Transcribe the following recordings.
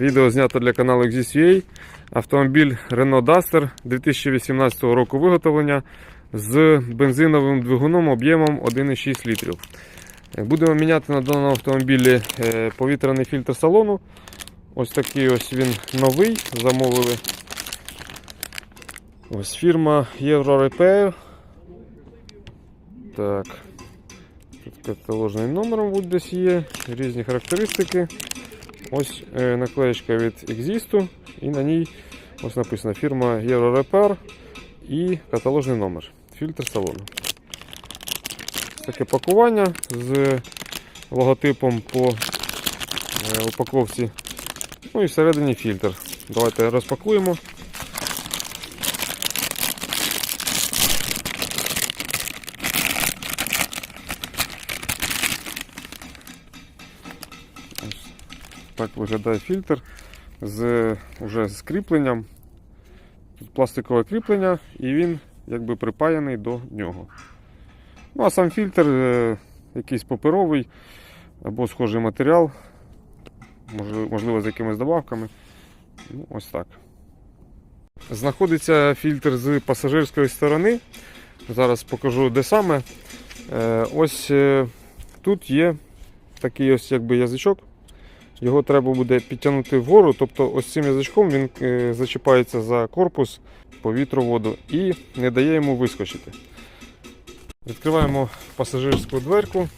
Відео знято для каналу XSUA. Автомобіль Renault Duster 2018 року виготовлення з бензиновим двигуном об'ємом 1,6 літрів. Будемо міняти на даному автомобілі е, повітряний фільтр салону. Ось такий ось він новий. Замовили. Ось фірма Euro Repair. Так. Тут каталожний номер, мабуть, десь є, різні характеристики. Ось е, наклеєчка від Exist, і на ній ось написано фірма Repair і каталожний номер. Фільтр салону. Таке пакування з логотипом по е, упаковці. Ну і всередині фільтр. Давайте розпакуємо. Так виглядає фільтр з уже з кріпленням. Тут пластикове кріплення і він якби припаяний до нього. Ну а сам фільтр е, якийсь паперовий або схожий матеріал, можливо, з якимись добавками. Ну, ось так. Знаходиться фільтр з пасажирської сторони. Зараз покажу де саме. Е, Ось е, тут є такий ось якби язичок. Його треба буде підтягнути вгору, тобто ось цим язичком він е, зачіпається за корпус повітроводу і не дає йому вискочити. Відкриваємо пасажирську дверку.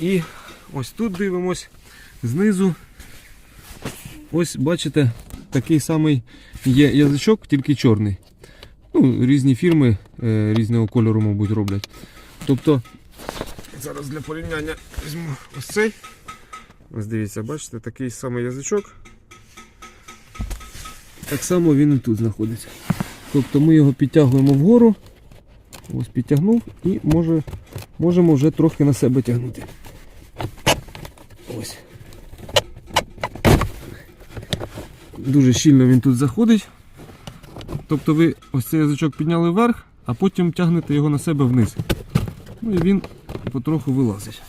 І ось тут дивимось знизу. Ось бачите, такий самий є язичок, тільки чорний. Ну, різні фірми е, різного кольору, мабуть, роблять. Тобто, зараз для порівняння візьму ось цей. Ось дивіться, бачите, такий самий язичок. Так само він і тут знаходиться. Тобто ми його підтягуємо вгору. Ось підтягнув і може, можемо вже трохи на себе тягнути. Ось. Дуже щільно він тут заходить. Тобто ви ось цей язичок підняли вверх, а потім тягнете його на себе вниз. Ну і він потроху вилазить.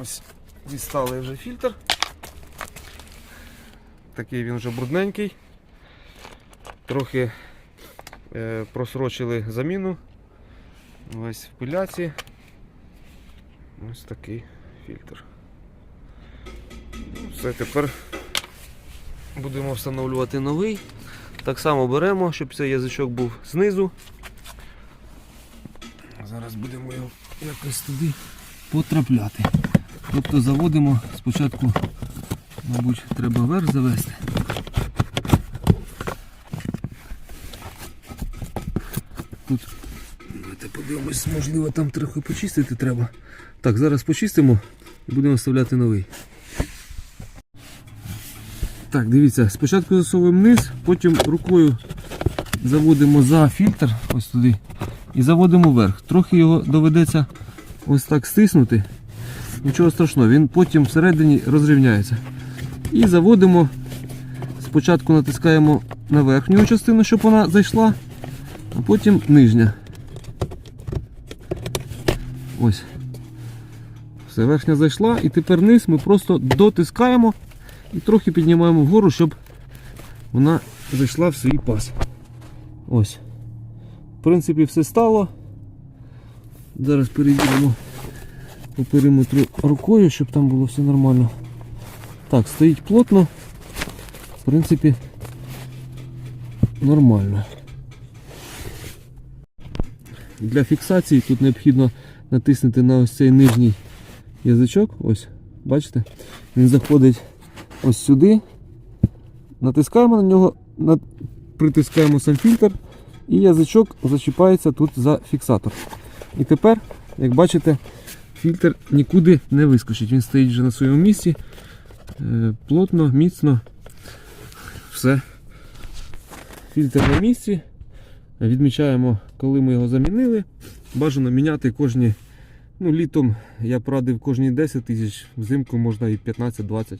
Ось дістали вже фільтр. Такий він вже брудненький. Трохи е, просрочили заміну. Ось в пиляці. Ось такий фільтр. Ну, Все, тепер будемо встановлювати новий. Так само беремо, щоб цей язичок був знизу. Зараз будемо його якось туди потрапляти. Тобто заводимо спочатку, мабуть, треба вверх завести. Тут давайте подивимось, можливо там трохи почистити треба. Так, зараз почистимо і будемо вставляти новий. Так, дивіться, спочатку засовуємо вниз, потім рукою заводимо за фільтр ось туди і заводимо вверх. Трохи його доведеться ось так стиснути. Нічого страшного, він потім всередині розрівняється. І заводимо. Спочатку натискаємо на верхню частину, щоб вона зайшла, а потім нижня. Ось. Все, верхня зайшла, і тепер низ ми просто дотискаємо і трохи піднімаємо вгору, щоб вона зайшла в свій пас. Ось. В принципі, все стало. Зараз перевіримо по периметру рукою, щоб там було все нормально. Так, стоїть плотно. В принципі, нормально. Для фіксації тут необхідно натиснути на ось цей нижній язичок. Ось, бачите? Він заходить ось сюди. Натискаємо на нього, притискаємо сам фільтр і язичок зачіпається тут за фіксатор. І тепер, як бачите, фільтр нікуди не вискочить. Він стоїть вже на своєму місці. Е, Плотно, міцно. Все. Фільтр на місці. Відмічаємо, коли ми його замінили. Бажано міняти кожні. Ну, літом я порадив кожні 10 тисяч, взимку можна і 15-20.